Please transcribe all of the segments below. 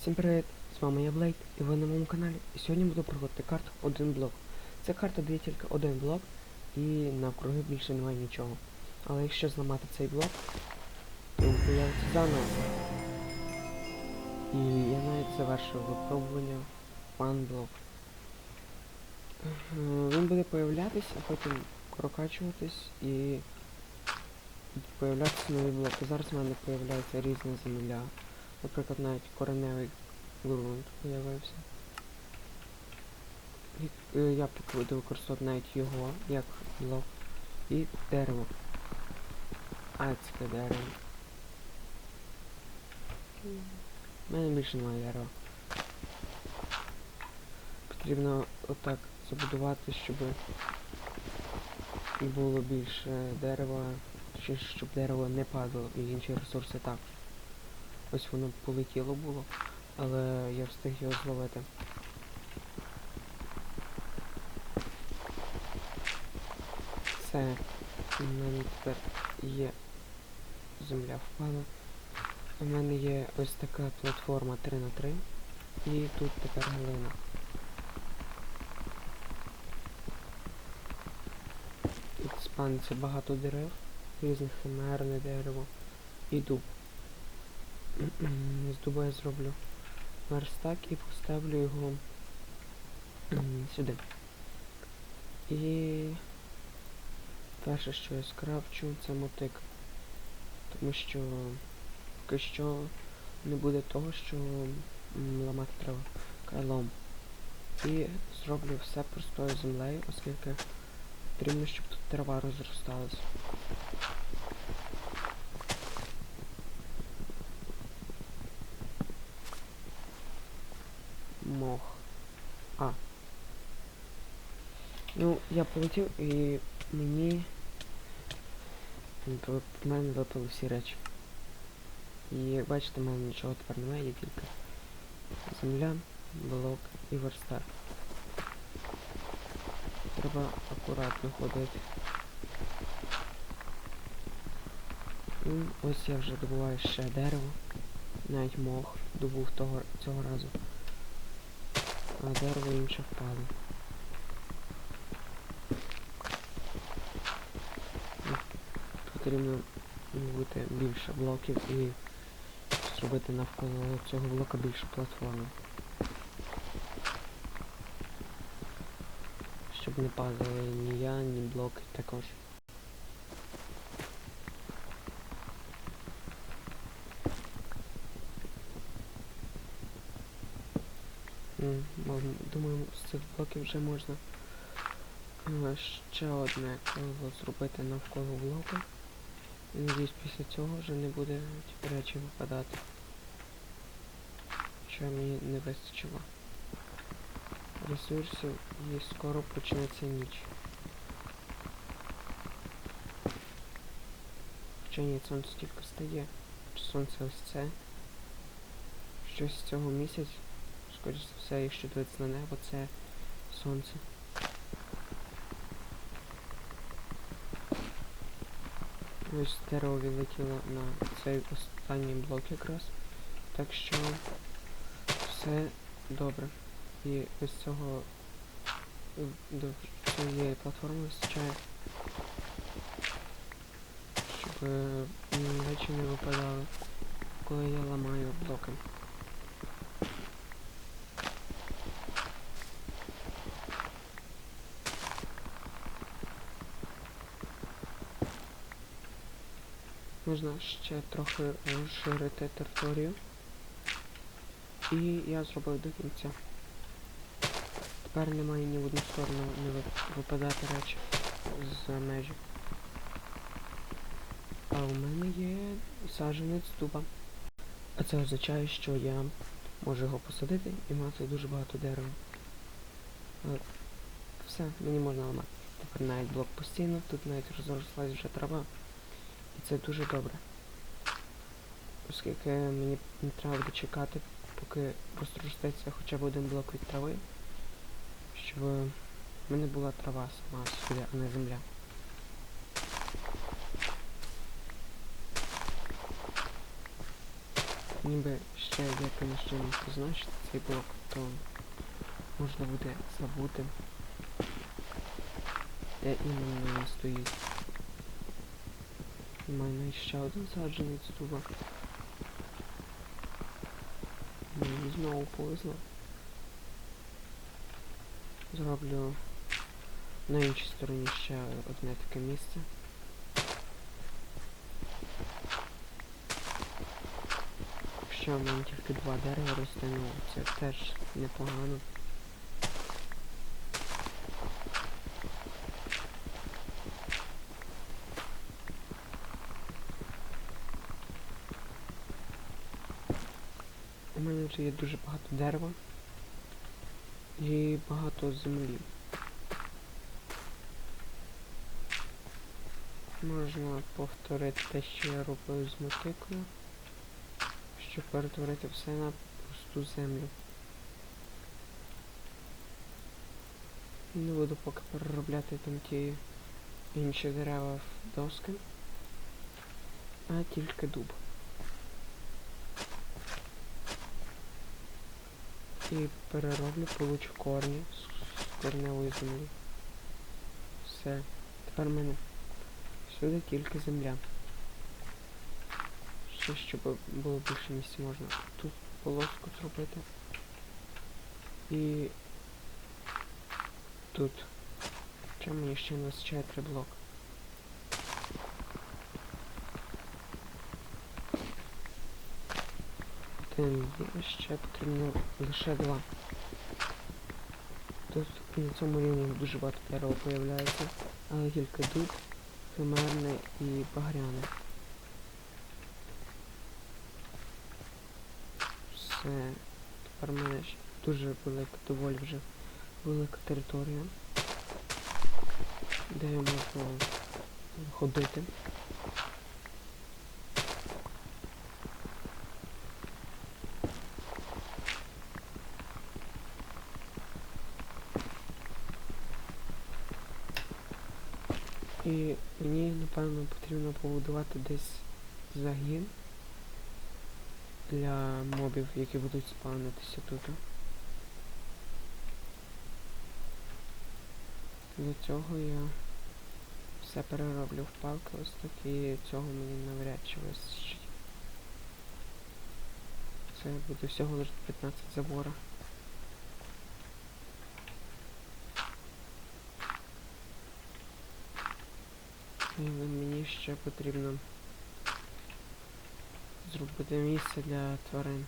Всім привіт! З вами я Блейд і ви на моєму каналі. І сьогодні буду проходити карту один блок. Ця карта дає тільки один блок і навкруги більше немає нічого. Але якщо зламати цей блок, він появиться заново. І я навіть завершив випробування One блок. Він буде появлятися, потім прокачуватись і появлятися нові блоки. Зараз в мене появляється різна земля. Наприклад, навіть кореневий ґрунт появився. І, е, я буду використовувати навіть його як блок. І дерево. Адське дерево. У мене більше немає дерева. Потрібно отак забудувати, щоб було більше дерева, щоб дерево не падало і інші ресурси також. Ось воно полетіло було, але я встиг його зловити. Все, у мене тепер є земля впала. У мене є ось така платформа 3 на 3 і тут тепер глина. Тут спаниться багато дерев, різних химерне дерево і дуб. З дуба я зроблю верстак і поставлю його сюди. І перше, що я скрафчу, це мотик. Тому що поки що не буде того, що ламати треба кайлом. І зроблю все простою землею, оскільки потрібно, щоб тут трава розросталась. мох. А. Ну, я полетів і мені в мене випали всі речі. І як бачите, в мене нічого тепер немає, є тільки земля, блок і верстак. Треба акуратно ходити. Ось я вже добуваю ще дерево. Навіть мох добув того цього разу а дерево інше впало. Ну, Потрібно бути більше блоків і зробити навколо цього блока більше платформи. Щоб не падали ні я, ні блоки також. Можна, думаю, з цих блоків вже можна е, ще одне коло зробити навколо блока. І надіюсь, після цього вже не буде ті речі випадати. Що мені не вистачило. Ресурсів і скоро почнеться ніч. Хоча ні, сонце тільки стає. Сонце ось це. Щось з цього місяць скоріш за все, якщо дивитися на небо, це сонце. Ось дерево відлетіло на цей останній блок якраз. Так що все добре. І ось цього е, до цієї платформи вистачає, щоб речі не випадали, коли я ламаю блоки. Можна ще трохи розширити територію. І я зробив до кінця. Тепер немає ні в одну сторону не випадати речі з межі. А у мене є саджанець дуба. А це означає, що я можу його посадити і мати дуже багато дерева. Все, мені можна ламати. Тепер навіть блок постійно, тут навіть розрослась вже трава. І це дуже добре. Оскільки мені не треба буде чекати, поки розростеться хоча б один блок від трави, щоб в мене була трава сама собі, а не земля. ніби ще якимось чином позначити цей блок, то можна буде забути, де іменно стоїть. У мене ще один саджанець дуба. Мені знову повезло. Зроблю на іншій стороні ще одне таке місце. Якщо в мене тільки два дерева росте, ну це теж непогано. У мене вже є дуже багато дерева і багато землі. Можна повторити те, що я робив з мотикою, щоб перетворити все на пусту землю. Не буду поки переробляти там ті інші дерева в доски, а тільки дуб. І перероблю, получу корні з корневої землі. Все. Тепер в мене всюди тільки земля. Ще щоб було більше місця можна тут полоску зробити. І тут. Хоча мені ще не вистачає три блоки. Один є, ще потрібно лише два. Тут на цьому рівні дуже багато дерева появляється, але тільки дуб, химерне і багряне. Все. Тепер в мене дуже велика, доволі вже велика територія, де я можу ходити. І мені, напевно, потрібно побудувати десь загін для мобів, які будуть спавнитися тут. Для цього я все перероблю в палки ось так і цього мені навряд чи вистачить. Це буде всього лише 15 забора. І мені ще потрібно зробити місце для тварин.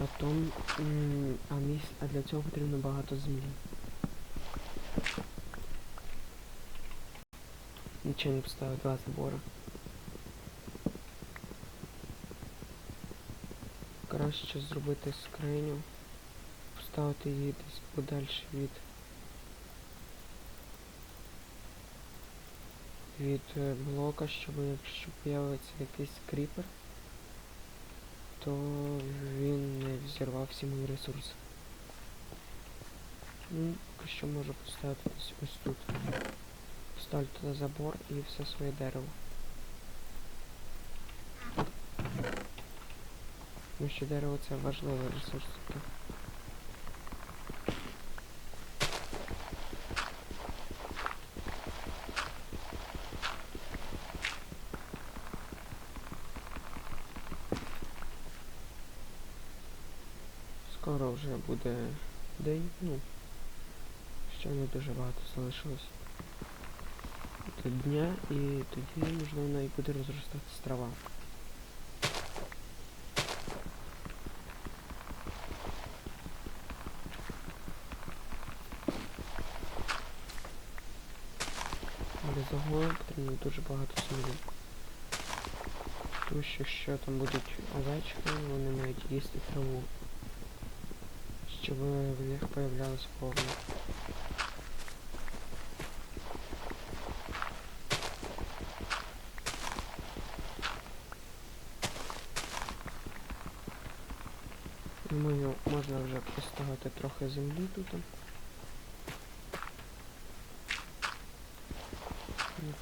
А том, а міс, а для цього потрібно багато землі. Нічого не поставив два забори. Краще зробити скриню, поставити її десь подальше від від е, блока, щоб якщо появиться якийсь кріпер, то він не взірвав всі мої ресурси. Ну, що можу поставити десь ось тут. Поставлю туди забор і все своє дерево. Тому що дерево це важливий ресурс. тут. Скоро вже буде день, ну, ще не дуже багато залишилось до дня і тоді, можливо, навіть буде розростатись трава. Для загону потрібно дуже багато землі. Тому що якщо там будуть овечки, вони мають їсти траву. Щоб в них появлялось повно. Думаю, можна вже поставити трохи землі тут.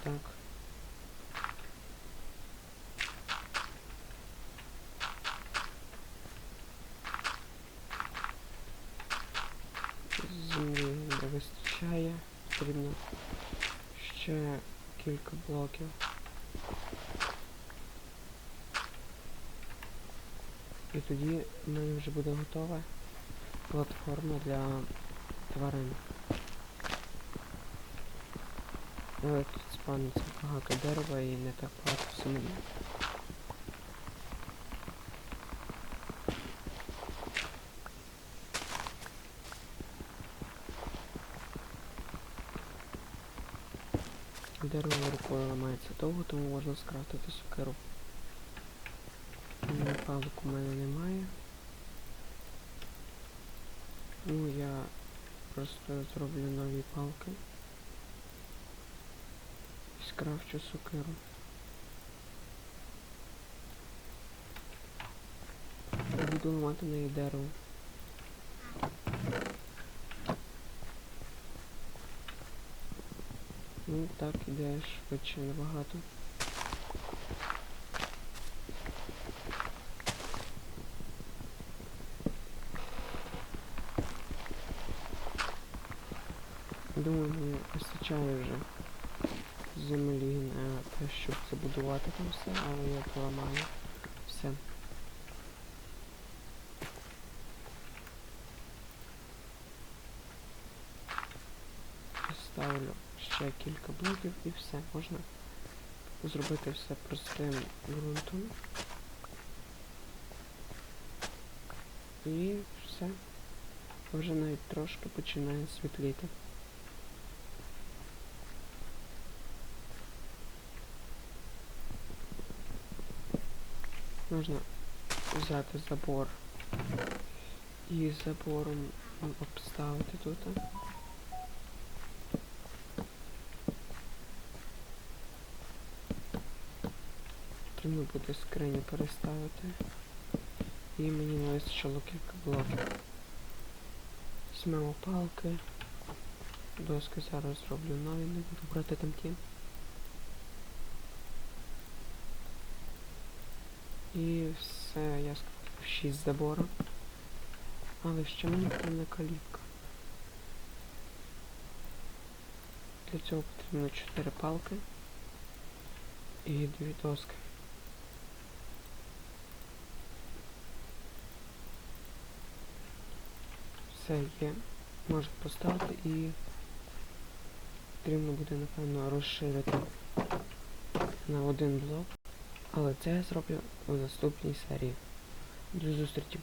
так. Ще кілька блоків. І тоді в мене вже буде готова платформа для тварин. Але тут спавниться багато дерева і не так багато землі. Дерево рукою ламається довго, тому можна скрафтити сокиру. М, Палок у мене немає. Ну я просто зроблю нові палки. І скрафчу сокиру. І буду ламати неї дерево. Ну так іде швидше набагато. Думаю, мені вистачає вже землі на те, щоб забудувати там все, але я поламаю все. Ставлю ще кілька блоків і все. Можна зробити все простим ґрунтом. І все. Вже навіть трошки починає світліти. Можна взяти забор і забором обставити тут. Потрібно буде скриню переставити. І мені не вистачило кілька блоків. Візьмемо палки. Доски зараз зроблю нові, не буду брати там ті. І все, я сказав 6 забору. Але ще мені потрібна калітка. Для цього потрібно 4 палки і 2 доски. Все є. Можна поставити і потрібно буде, напевно, розширити на один блок. Але це я зроблю в наступній серії. До зустрічі!